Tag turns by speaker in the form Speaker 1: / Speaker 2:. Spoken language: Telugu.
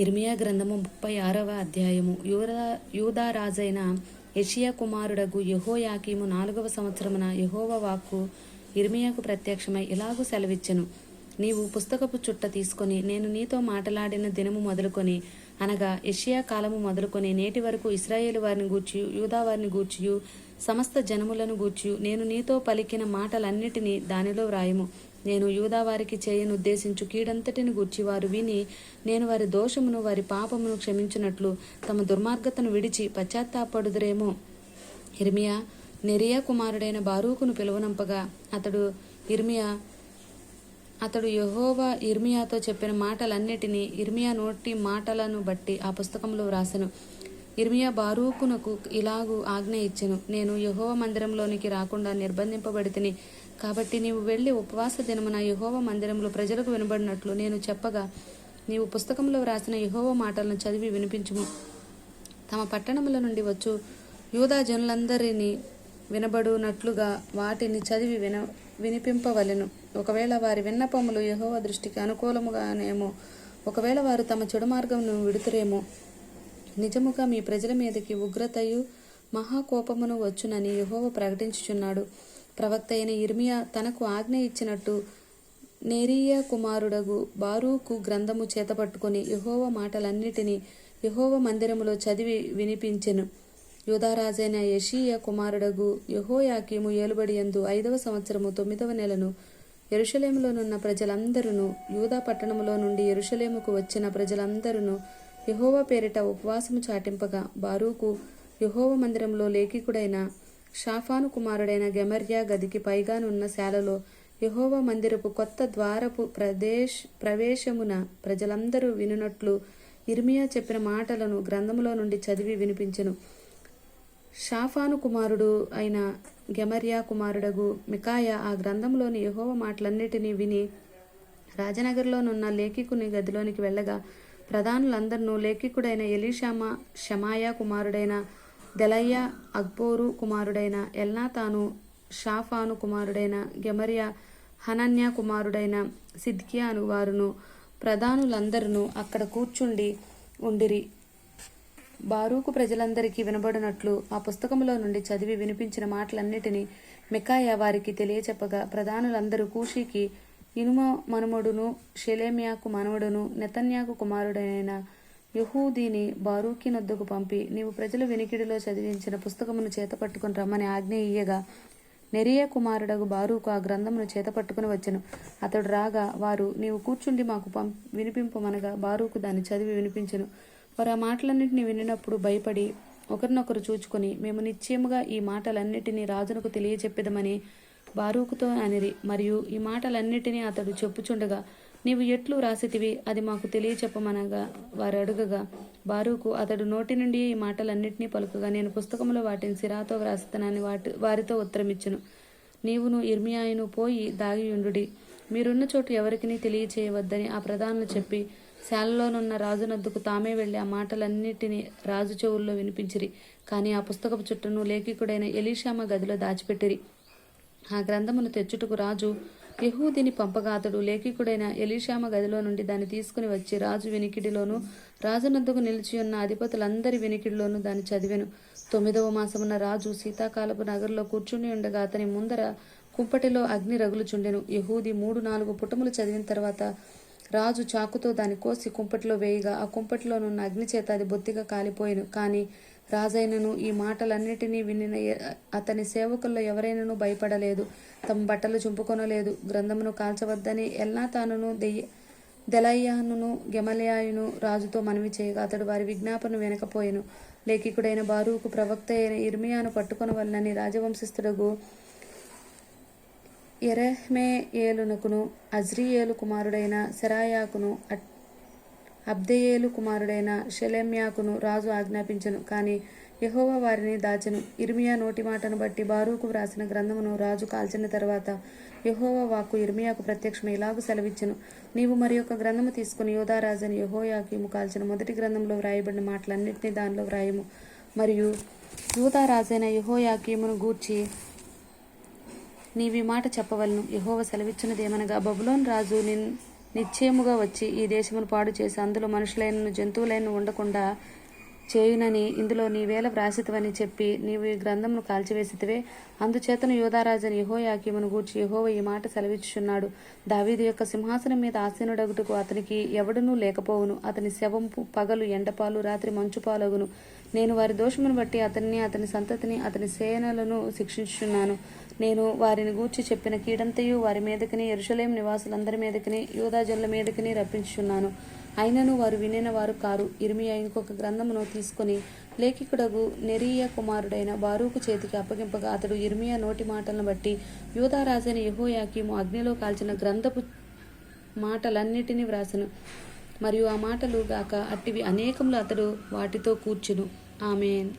Speaker 1: ఇర్మియా గ్రంథము ముప్పై ఆరవ అధ్యాయము. యూదా యూదారాజైన యషియా కుమారుడగు యహోయాకీము నాలుగవ సంవత్సరమున యహోవ వాక్కు ఇర్మియాకు ప్రత్యక్షమై ఇలాగూ సెలవిచ్చెను. నీవు పుస్తకపు చుట్ట తీసుకొని నేను నీతో మాటలాడిన దినము మొదలుకొని అనగా యషియా కాలము మొదలుకొని నేటి వరకు ఇస్రాయేల్ వారిని గూర్చి యూదా వారిని గూర్చియు సమస్త జనములను గూర్చి నేను నీతో పలికిన మాటలన్నిటినీ దానిలో వ్రాయము. నేను యూదా వారికి చేయను ఉద్దేశించు కీడంతటిని గూర్చి వారు విని నేను వారి దోషమును వారి పాపమును క్షమించినట్లు తమ దుర్మార్గతను విడిచి పశ్చాత్తాపడుదురేమో. ఇర్మియా నెరియా కుమారుడైన బారూకును పిలువనంపగా అతడు ఇర్మియా అతడు యహోవా ఇర్మియాతో చెప్పిన మాటలన్నిటినీ ఇర్మియా నోటి మాటలను బట్టి ఆ పుస్తకంలో వ్రాసెను. ఇర్మియా బారూకునకు ఇలాగూ ఆజ్ఞ ఇచ్చెను. నేను యహోవ మందిరంలోనికి రాకుండా నిర్బంధింపబడితిని. కాబట్టి నీవు వెళ్ళి ఉపవాస దినమున యహోవ మందిరంలో ప్రజలకు వినబడినట్లు నేను చెప్పగా నీవు పుస్తకంలో వ్రాసిన యహోవ మాటలను చదివి వినిపించుము. తమ పట్టణముల నుండి వచ్చు. యూదా జనులందరినీ వినబడునట్లుగా వాటిని చదివి విన వినిపింపవలెను. ఒకవేళ వారి విన్నపములు యహోవ దృష్టికి అనుకూలముగానేమో ఒకవేళ వారు తమ చెడు మార్గమును విడుతురేమో నిజముగా మీ ప్రజల మీదకి ఉగ్రతయు మహాకోపమును వచ్చునని యహోవ ప్రకటించుచున్నాడు. ప్రవక్త అయిన ఇర్మియా తనకు ఆజ్ఞ ఇచ్చినట్టు నేరీయ కుమారుడగు బారూకు గ్రంథము చేతపట్టుకొని యహోవ మాటలన్నిటినీ యహోవ మందిరములో చదివి వినిపించెను. యూదారాజైన యషీయ కుమారుడగు యెహోయాకీము ఏలుబడియందు ఐదవ సంవత్సరము తొమ్మిదవ నెలను ఎరుషలేములోనున్న ప్రజలందరూ యూదా పట్టణములో నుండి ఎరుషలేముకు వచ్చిన ప్రజలందరూ యహోవ పేరిట ఉపవాసము చాటింపగా బారూకు యహోవ మందిరంలో లేఖికుడైన షాఫాను కుమారుడైన గెమర్యా గదికి పైగానున్న శాలలో యహోవ మందిరపు కొత్త ద్వారపు ప్రదేశ్ ప్రవేశమున ప్రజలందరూ వినునట్లు ఇర్మియా చెప్పిన మాటలను గ్రంథములో నుండి చదివి వినిపించెను. షాఫాను కుమారుడు అయిన గెమర్యా కుమారుడగు మికాయ ఆ గ్రంథంలోని యహోవ మాటలన్నిటినీ విని రాజనగర్లోనున్న లేఖికుని గదిలోనికి వెళ్ళగా ప్రధానులందరినూ లేఖికుడైన ఎలీషామా షమాయా కుమారుడైన దెలయ్య అక్బోరు కుమారుడైన ఎల్నాతాను షాఫాను కుమారుడైన గెమరియా హనన్యా కుమారుడైన సిద్కియాను వారును ప్రధానులందరూ అక్కడ కూర్చుండి ఉండిరి. బారూకు ప్రజలందరికీ వినబడినట్లు ఆ పుస్తకంలో నుండి చదివి వినిపించిన మాటలన్నిటినీ మికాయ వారికి తెలియచెప్పగా ప్రధానులందరూ కూషికి ఇనుమ మనుమడును షెలేమియాకు మనవడును నెతన్యాకు కుమారుడైన యహూదీని బారూకి నొద్దకు పంపి నీవు ప్రజల వినికిడిలో చదివించిన పుస్తకమును చేతపట్టుకుని రమ్మని ఆజ్ఞ ఇయ్యగా. నెరియ కుమారుడగు బారూకు ఆ గ్రంథమును చేతపట్టుకుని వచ్చెను. అతడు రాగా వారు నీవు కూర్చుండి మాకు పం వినిపింపమనగా బారూకు దాన్ని చదివి వినిపించెను. వారు ఆ మాటలన్నింటినీ వినినప్పుడు భయపడి ఒకరినొకరు చూచుకొని మేము నిశ్చయముగా ఈ మాటలన్నిటినీ రాజునకు తెలియచెప్పెదమని బారూకుతో అనిరి మరియు ఈ మాటలన్నిటినీ అతడు చెప్పుచుండగా నీవు ఎట్లు రాసితివి? అది మాకు తెలియచెప్పమనగా వారు అడుగగా బారూకు అతడు నోటి నుండి ఈ మాటలన్నింటినీ పలుకగా నేను పుస్తకంలో వాటిని సిరాతో వ్రాస్తానని వాటి వారితో ఉత్తరమిచ్చును. నీవును ఇర్మియాయును పోయి దాగియుండుడి. మీరున్న చోటు ఎవరికిని తెలియచేయవద్దని ఆ ప్రధానులు చెప్పి శాలలోనున్న రాజునద్దుకు తామే వెళ్ళి ఆ మాటలన్నిటినీ రాజు చెవుల్లో వినిపించిరి. కానీ ఆ పుస్తకపు చుట్టను లేఖికుడైన ఎలీషామ గదిలో దాచిపెట్టిరి. ఆ గ్రంథమును తెచ్చుటకు రాజు యహూదిని పంపగా అతడు లేఖికుడైన ఎలీషామ గదిలో నుండి దాన్ని తీసుకుని వచ్చి రాజు వెనికిడిలోను రాజునందుకు నిలిచి ఉన్న అధిపతులందరి వెనికిడిలోను దాన్ని చదివాను. తొమ్మిదవ మాసమున రాజు శీతాకాలపు నగరులో కూర్చుని ఉండగా అతని ముందర కుంపటిలో అగ్ని రగులుచుండెను. యహూది మూడు నాలుగు పుటములు చదివిన తర్వాత రాజు చాకుతో దాన్ని కోసి కుంపటిలో వేయగా ఆ కుంపటిలోనున్న అగ్ని చేత అది బొత్తిగా కాలిపోయాను. కానీ రాజైనను ఈ మాటలన్నిటినీ వినిన అతని సేవకుల్లో ఎవరైనను భయపడలేదు. తమ బట్టలు చుంపుకొనలేదు. గ్రంథమును కాల్చవద్దని ఎల్లా తానును దెయ్య దెలయ్యానును గెమలయాయును రాజుతో మనవి చేయగా అతడు వారి విజ్ఞాపన వెనకపోయెను. లేఖికుడైన బారూకు ప్రవక్త అయిన ఇర్మియాను పట్టుకొనవలనని రాజవంశస్థుడగు ఎరహ్మేయేలునకును అజ్రియేలు కుమారుడైన సెరాయాకును అట్- అబ్దేయేలు కుమారుడైన షెలెమ్యాకును రాజు ఆజ్ఞాపించను కానీ యహోవా వారిని దాచెను. ఇర్మియా నోటి మాటను బట్టి బారూకు వ్రాసిన గ్రంథమును రాజు కాల్చిన తర్వాత యహోవా వాక్కు ఇర్మియాకు ప్రత్యక్షం ఇలాగు సెలవిచ్చెను. నీవు మరి యొక్క గ్రంథము తీసుకుని యోధారాజని యహోయాకీము కాల్చిన మొదటి గ్రంథంలో వ్రాయబడిన మాటలన్నింటినీ దానిలో వ్రాయము. మరియు యూదారాజైన యహోయాకీమును గూర్చి నీవి మాట చెప్పవలను. యెహోవ సెలవిచ్చినదేమనగా బబులోన్ రాజు నిన్ నిశ్చయముగా వచ్చి ఈ దేశమును పాడు చేసి అందులో మనుషులైన జంతువులైన ఉండకుండా చేయునని ఇందులో నీవేళ వ్రాసితవని చెప్పి నీవు ఈ గ్రంథమును కాల్చివేసితివే. అందుచేతను యోధారాజుని యహోయాకీమును గూర్చి యహోవ ఈ మాట సెలవిచ్చుచున్నాడు. దావీదు యొక్క సింహాసనం మీద ఆసీనుడగుటకు అతనికి ఎవడునూ లేకపోవును. అతని శవం పగలు ఎండపాలు రాత్రి మంచుపాలగును. నేను వారి దోషమును బట్టి అతన్ని అతని సంతతిని అతని సేనలను శిక్షించుచున్నాను. నేను వారిని గూర్చి చెప్పిన కీడంతయు వారి మీదకిని ఎరుషలేం నివాసులందరి మీదకిని యూదాజనుల మీదకిని రప్పించుచున్నాను. అయినను వారు వినిన వారు కారు. ఇర్మియా ఇంకొక గ్రంథమును తీసుకొని లేఖికుడగు నెరీయ కుమారుడైన బారూకు చేతికి అప్పగింపగా అతడు ఇర్మియా నోటి మాటలను బట్టి యూదారాజైన యహోయాకీము అగ్నిలో కాల్చిన గ్రంథపు మాటలన్నిటినీ వ్రాసను. మరియు ఆ మాటలు గాక అట్టివి అనేకములు అతడు వాటితో కూర్చును. ఆమెన్.